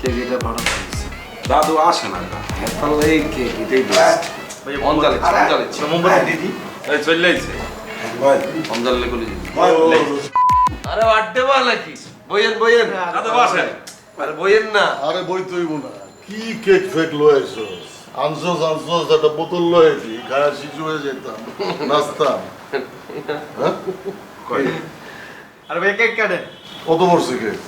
Cake এটা দাদু আসে না হেতাল এই কেক এটাই অঞ্জালে অঞ্জালে মোমবাতি। দিদি। চলে আইছে। অঞ্জালে আরে আড্ডে বা নাকি? বইয়েন বইয়েন। দাদু বসেন। আরে বইয়েন না। আরে বই তুইব না। কি কেক ফেক লয়েছো আনছোস আনছোস একটা বোতল লয়েছি খায়া শিশু হয়ে যেতাম। নাস্তাম হ্যাঁ? আরে ভাই কেক কাটেন। কত বড়ছে কেক?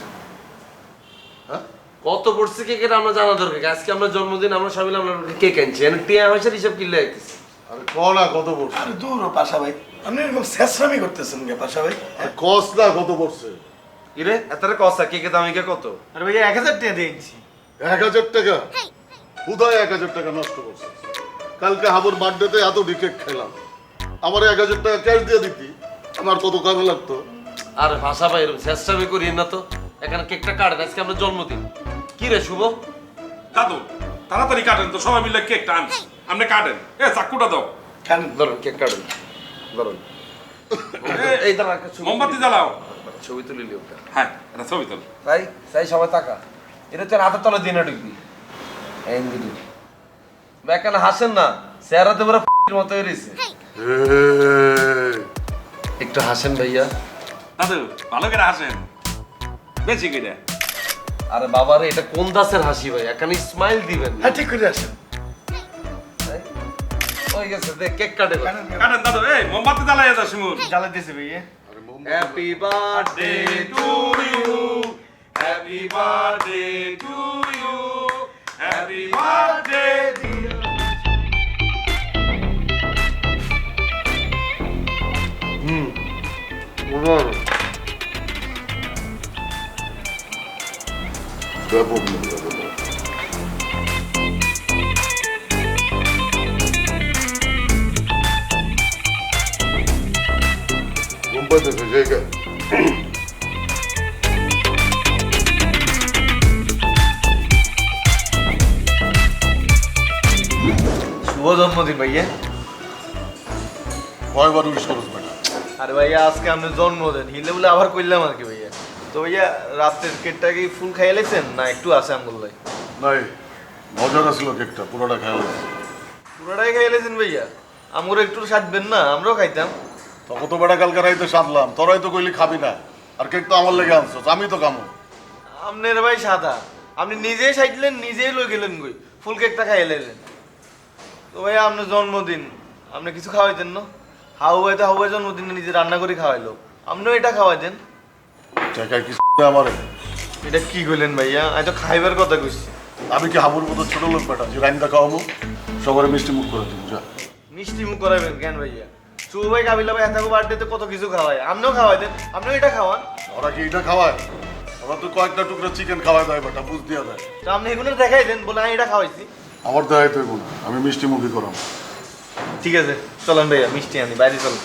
কত পড়ছে কেকের আমরা জানা দরকার? আজকে আমরা জন্মদিন আমরা সবাই আমরা কেক আনছি এনে টিয়া পয়সার হিসাব কিনলে আইতেছি আরে ক না কত বড়ছে আরে দূর পাশা ভাই। আপনি এরকম শেষরামি করতেছেন কে পাশা ভাই? আরে কস না কত বড়ছে ইরে এতটা কসা কেকের দাম ইকা কত? আরে ভাইয়া এক হাজার টাকা দিয়েছি এক হাজার টাকা? উদয় এক হাজার টাকা নষ্ট করছে। কালকে হাবুর বার্থডেতে এত কেক খেলাম। আমার এক হাজার টাকা ক্যাশ দিয়ে দিতি। আমার কত কামে লাগতো? আরে ভাষা ভাই এরকম চেষ্টা করি না তো। এখানে কেকটা কাটেন আজকে আমরা জন্মদিন। কি রে শুভ? দাদু তাড়াতাড়ি কাটেন তো সবাই মিলে কেকটা আন। আপনি কাটেন। এ চাকুটা দাও। কেন? ধরুন কেক কাটেন। ধরুন। এই দাঁড়া মোমবাতি তুলি। জ্বালাও। ছবি তুলিলি ওটা হ্যাঁ এটা ছবি তোল। তাই তাই সবাই টাকা এটা তোর হাতের তলে দিন ঢুকবি। এই দিদি বেকানে হাসেন না। চেহারাতে পুরো এর মতো হয়েছে একটু হাসেন ভাইয়া। দাদু ভালো করে হাসেন। বেশি করে আরে বাবারে এটা কোন দাসের হাসি ভাই? এখানে স্মাইল দিবেন। হ্যাঁ ঠিক করে আসেন? হয়ে গেছে দেখ কেক কাটে কাটেন দাদু এই মোমবাতি জ্বালাই দাও শিমুল। জ্বালা দিয়েছে ভাইয়া। আরে মোমবাতি- happy birthday to you happy birthday to you happy birthday ব্যাপক ঘুম পাইতেছে জায়গা শুভ জন্মদিন ভাইয়া। কয়বার উইশ করস বেটা আরে ভাইয়া আজকে আপনার জন্মদিন। হিলে বলে আবার করলাম আর কি ভাইয়া। তো ভাইয়া রাতের কেকটা কি ফুল খাইয়ে লেছেন না একটু আছে আঙ্গুল ভাই নাই মজার আসলো কেকটা পুরোটা খেয়াল পুরোটাই খাইয়ে লেছেন ভাইয়া? আমরা একটু সাজবেন না আমরাও খাইতাম। তখন তো বেটা কালকে রাইতে সাধলাম তোরাই তো কইলি খাবি না। আর কেক তো আমার লেগে আনছস আমি তো কামো আপনার ভাই সাদা। আপনি নিজেই সাইটলেন নিজেই লই গেলেন গই ফুল কেকটা খাইয়ে লেলেন তো ভাইয়া আপনার জন্মদিন আপনি কিছু খাওয়াইতেন না? হাউ ভাই তো হাউ ভাই জন্মদিনে নিজে রান্না করে খাওয়াইলো। আপনিও এটা খাওয়াইতেন? আমার? এটা কি কইলেন ভাইয়া? আমি তো খাইবার কথা কইছি। আমি কি হাবুর মতো ছোট লোক বেটা? যে রাইন্দা খাওয়াবো সবার মিষ্টি মুখ করে দিব যা। মিষ্টি মুখ করাবেন কেন ভাইয়া? চু ভাই কাবিলা ভাই এত বার্থডেতে কত কিছু খাওয়ায়? আপনিও খাওয়াইতেন আপনিও এটা খাওয়ান। ওরা কি এটা খাওয়ায়? ওরা তো কয়েকটা টুকরো চিকেন খাওয়ায় দেয় বেটা বুঝ দিয়া দেয় তো আপনি এগুলো দেখাই দেন বলে আমি এটা খাওয়াইছি। আমার দেয় তো এগুলো আমি মিষ্টি করাম ঠিক আছে চলেন ভাইয়া মিষ্টি আনি বাইরে চলেন।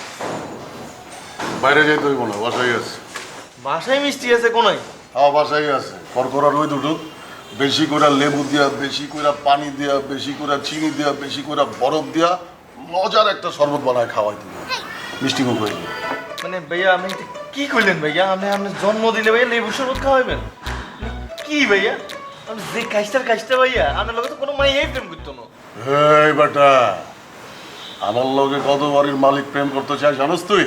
বাইরে যাইতে হইব না বাসায় আছে। বাসায় মিষ্টি আছে কোনাই? আমার বাসায় আছে। করকরা রই দুটো বেশি করে লেবু দিয়া বেশি করে পানি দিয়া বেশি করে চিনি দিয়া বেশি করে বরফ দিয়া মজার একটা শরবত বানায় খাওয়াই দিব মিষ্টি মুখ হয়ে মানে ভাইয়া আমি কি কইলেন ভাইয়া? আপনি আপনার জন্মদিনে ভাইয়া লেবু শরবত খাওয়াবেন কি ভাইয়া? আপনি যে কাজটার কাজটা ভাইয়া আপনার লোকে তো কোনো মাইয়াই প্রেম করতো না। এই বেটা আমার লগে কত বাড়ির মালিক প্রেম করতে চায় জানোস তুই?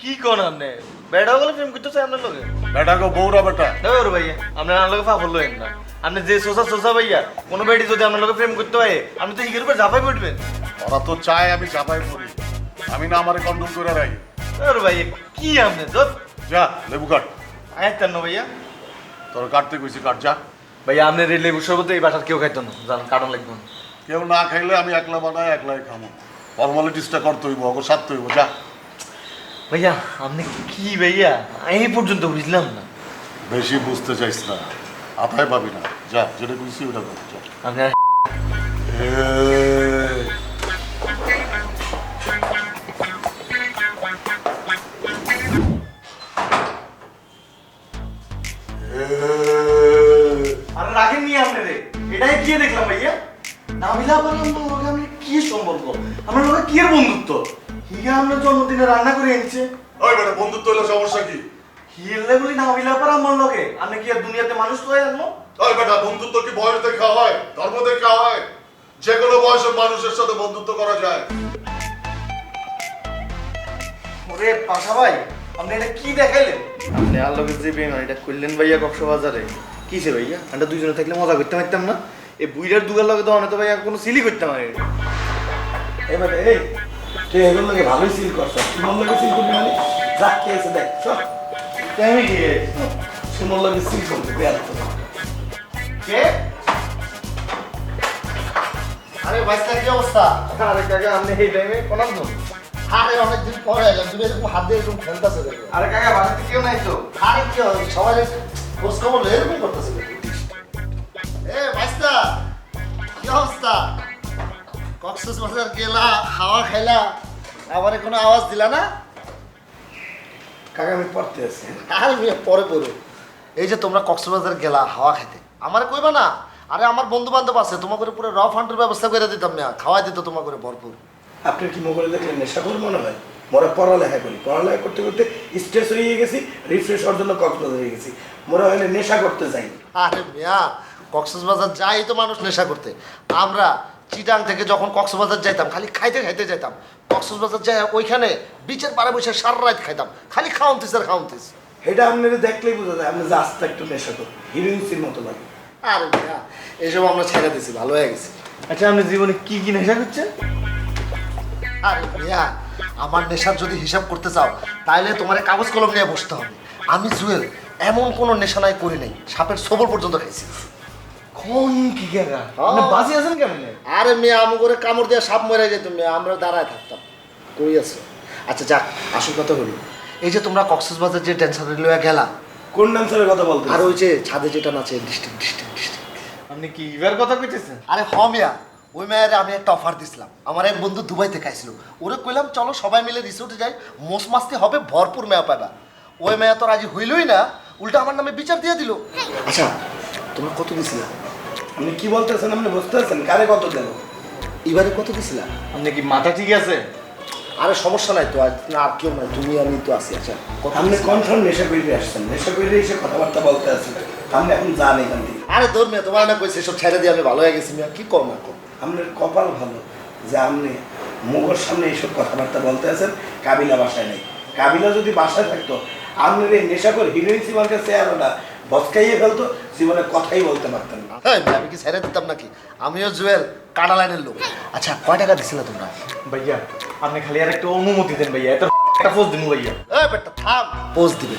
কি কোন আপনি? বেড়া গেলে প্রেম করতে চাই আপনার লোকে বেটা গো বৌরা বেটা। দেখো ভাইয়া আপনি আমার লোকে ফাফল লইেন না। আপনি যে সোসা সোসা ভাইয়া কোনো বেটি যদি আপনার লোকে প্রেম করতে হয় আপনি তো হিগের উপর ঝাঁপাই পড়বেন। ওরা তো চায় আমি চাপাই পড়ি আমি না আমারে কন্ট্রোল করে রাখি। ওর ভাইয়া কি আপনি যত যা লেবু কাট। আয়াতেন না ভাইয়া। তোর কাটতে কইছি কাট যা। ভাইয়া আপনার এই লেবু শরবত এই বাসার কেউ খাইতো না। জান কারণ লাগবে কেউ না খাইলে আমি একলা বানাই একলাই খামো। ফর্মালিটিসটা করতে হইব অগর সারতে হইব যা। ভাইয়া আপনি কি ভাইয়া? এই পর্যন্ত বুঝলাম না। বেশি বুঝতে চাইছ না। আতায় পাবি না। যা যেটা বুঝছি ওটা কর যা। আপনি আরে রাখেন নি আপনি রে এটাই কি দেখলাম ভাইয়া। নামিলা বললাম তো ওকে আপনি কি সম্পর্ক? আমার লোকে কি এর বন্ধুত্ব? হিগা আপনার জন্মদিনে রান্না করে এনেছে। ওই বেটা বন্ধুত্ব হইলে সমস্যা কি? হিলে বলি নামিলা পার আমার লগে আপনি কি আর দুনিয়াতে মানুষ তো আনলো ওই বেটা বন্ধুত্ব কি বয়স দেখা হয়? ধর্ম দেখা হয়? যে কোনো বয়সের মানুষের সাথে বন্ধুত্ব করা যায়। ওরে পাশা ভাই আপনি এটা কি দেখাইলেন? আপনি আল্লাহকে যে বেমান এটা করলেন ভাইয়া কক্সবাজারে। কিসে ভাইয়া? আমরা দুইজনে থাকলে মজা করতে পারতাম না। এই বুইটার দুগার লগে তো অনেক ভাইয়া কোনো সিলি করতাম না। এবার এই তুই এগুলো লাগে ভালোই সিল করছ। সুমন লাগে সিল করবি মানে? দেখ সব আমি কি? সুমন লাগে সিল করবি বেয়ার। কে? আরে ভাইস্তা কি অবস্থা? আরে কাকা আপনি এই টাইমে কোনাম তো আরে অনেকদিন পরে এলাম। তুমি এরকম হাত দিয়ে এরকম খেলতেছে আরে কাকা বাড়িতে কেউ নাই তো? আরে কি হবে? সবাই খোঁজ খবর লয়ে এরকম করতেছে এ ভাইস্তা কি অবস্থা? কক্সেস বাজার গেলা হাওয়া খাইলা আমারে কোনো আওয়াজ দিলা না? কাকা আমি পড়তে আছি। আরে পরে পড়ো এই যে তোমরা কক্সবাজার গেলা হাওয়া খাইতে। আমার কইবা না? আরে আমার বন্ধু বান্ধব আছে তোমার করে পুরো র ফান্ডের ব্যবস্থা করে দিতাম না খাওয়াই দিত তোমার করে ভরপুর। আপনার কি মোবাইলে দেখলে নেশা মনে হয়? মোরা পড়ালেখা করি। পড়ালেখা করতে করতে স্ট্রেস হয়ে গেছি রিফ্রেশ হওয়ার জন্য কক্সবাজার হয়ে গেছি। মোরা হলে নেশা করতে যাই। আরে মিয়া কক্সবাজার যাই তো মানুষ নেশা করতে। আমরা চিটাং থেকে যখন কক্সবাজার যাইতাম খালি খাইতে খাইতে যাইতাম। কক্সবাজার যাই ওইখানে বিচের পাড়ে বসে সারা রাত খাইতাম। খালি খাওয়ান্তিস আর খাওয়ান্তিস। এটা আপনারা দেখলেই বোঝা যায় আপনি যে আস্তে একটু নেশা করেন হিরোইন্সির মতো লাগে। আরে মিয়া এসব আমরা ছেড়ে দিছি ভালো হয়ে গেছি। আচ্ছা আপনি জীবনে কি কি নেশা করছেন? আরে মিয়া আমার নেশার যদি হিসাব করতে চাও তাহলে তোমার কাগজ কলম নিয়ে বসতে হবে। আমি জুয়েল এমন কোনো নেশা নাই করি নাই। সাপের সবল পর্যন্ত খাইছি। কোন কি আপনি বাঁচি আছেন কেমন? আরে মেয়ে আমু করে কামড় দিয়ে সাপ মরে যেত মেয়ে আমরা দাঁড়ায় থাকতাম। কই আছে? আচ্ছা যাক আসল কথা হলো এই যে তোমরা কক্সবাজার যে ড্যান্সার লইয়া গেলা কোন ডান্সারের কথা বলতে আর ওই যে ছাদে যেটা নাচে ডিস্ট্রিক্ট ডিস্ট্রিক্ট ডিস্ট্রিক্ট আপনি কি এবার কথা কইতেছেন? আরে হ মিয়া ওই মেয়ের আমি একটা অফার দিছিলাম। আমার এক বন্ধু দুবাই থেকে আইছিল ওরে কইলাম চলো সবাই মিলে রিসোর্টে যাই। মোস মাস্তি হবে ভরপুর মেয়া পাবা ওই মেয়া তো রাজি হইলই না উল্টা আমার নামে বিচার দিয়ে দিল। আচ্ছা তোমরা কত দিছিলা? আপনি কি বলতেছেন আপনি বুঝতে পারছেন? কারে কত দেবো এবারে কত দিছিলা? আপনি কি মাথা ঠিক আছে? আরে সমস্যা নাই তো আর না আর কেউ নাই। তুমি আমি তো আছি আচ্ছা। কত আপনি? কনফার্ম নেশা করে আসছেন। নেশা করে এসে কথাবার্তা বলতে আছেন। আপনি এখন যান এখান থেকে। আরে তোর মেয়ে তোমার না কইছে সব ছেড়ে দিয়ে আমি ভালো হয়ে গেছি মিয়া। কি কর না কর আপনার কপাল ভালো যে আপনি মুগর সামনে এইসব কথাবার্তা বলতে আছেন কাবিলা বাসায় নেই। কাবিলা যদি বাসায় থাকতো আপনার এই নেশা করে হিরোইন সিমার কাছে আর ওটা বসকাইয়ে ফেলতো জীবনে কথাই বলতে পারতেন না। আমি কি ছেড়ে দিতাম নাকি? আমিও জুয়েল কাটা লাইনের লোক। আচ্ছা কয় টাকা দিছিলে তোমরা? ভাইয়া আপনি খালি আর একটা অনুমতি দেন ভাইয়া এত একটা পোস্ট দিন ভাইয়া। এই বেটা থাম পোজ দিবে।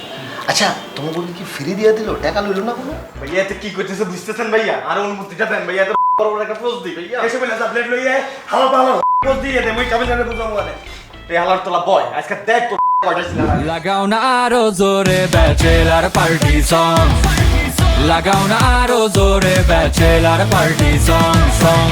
আচ্ছা তোমার বলি কি ফ্রি দিয়ে দিল? টাকা লইল না কোনো? ভাইয়া এতে কি করতেছে বুঝতেছেন ভাইয়া? আর অনুমতিটা দেন ভাইয়া এত বড় বড় একটা পোস্ট দিই এসে বলে যা প্লেট লইয়ে হাওয়া পাওয়া পোজ দিয়ে দে মই কাবিলারে বুঝাবো মানে। এই হালার তোলা বয় আজকে দেখ তো লাগাও না আরও জোরে ব্যাচেলার পার্টি সং লাগাও না আরও জোরে ব্যাচেলার পার্টি সং সং